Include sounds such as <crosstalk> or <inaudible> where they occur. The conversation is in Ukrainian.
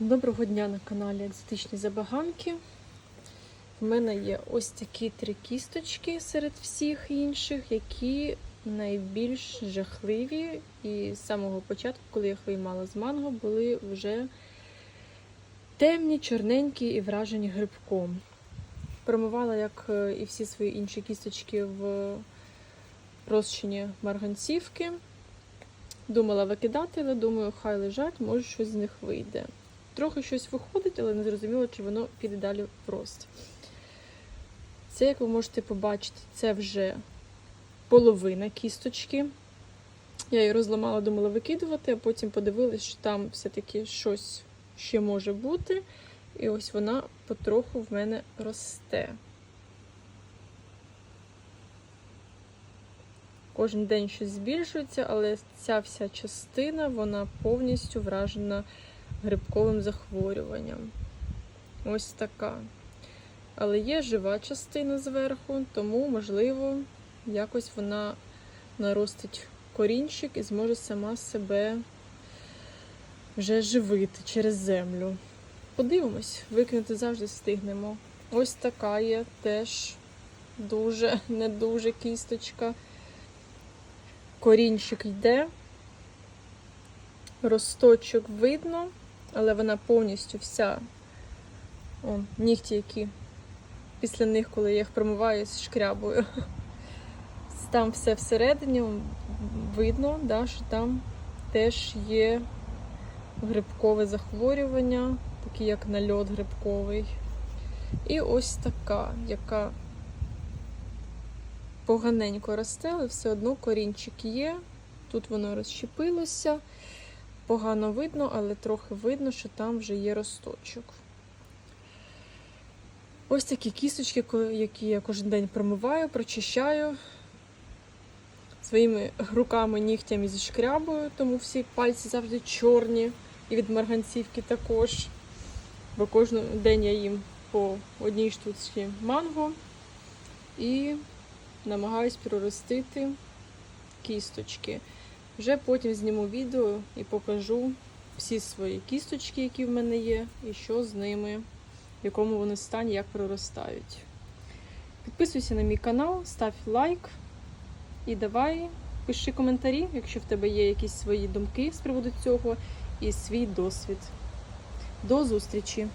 Доброго дня на каналі Екзотичні Забаганки. В мене є ось такі три кісточки серед всіх інших, які найбільш жахливі. І з самого початку, коли я їх виймала з манго, були вже темні, чорненькі і вражені грибком. Промивала, як е, і всі свої інші кісточки в розчині марганцівки. Думала викидати, але думаю, хай лежать, може щось з них вийде. Трохи щось виходить, але не зрозуміло, чи воно піде далі в рост. Це, як ви можете побачити, це вже половина кісточки. Я її розламала, думала викидувати, а потім подивилась, що там все-таки щось ще може бути. І ось вона потроху в мене росте. Кожен день щось збільшується, але ця вся частина вона повністю вражена грибковим захворюванням. Ось така. Але є жива частина зверху, тому, можливо, якось вона наростить корінчик і зможе сама себе вже живити через землю. Подивимось, викинути завжди встигнемо. Ось така є теж дуже, не дуже кісточка. Корінчик йде, росточок видно, але вона повністю вся. О, нігті, які після них, коли я їх промиваю, шкрябую. <laughs> Там все всередині видно, да, що там теж є грибкове захворювання, таке як нальот грибковий. І ось така, яка поганенько росте, але все одно корінчик є. Тут воно розщепилося. Погано видно, але трохи видно, що там вже є росточок. Ось такі кісточки, які я кожен день промиваю, прочищаю. Своїми руками нігтями зішкрябую, тому всі пальці завжди чорні. І від марганцівки також. Бо кожен день я їм по одній штуці манго і намагаюсь проростити кісточки. Вже потім зніму відео і покажу всі свої кісточки, які в мене є, і що з ними, в якому вони стані, як проростають. Підписуйся на мій канал, став лайк і давай пиши коментарі, якщо в тебе є якісь свої думки з приводу цього і свій досвід. До зустрічі!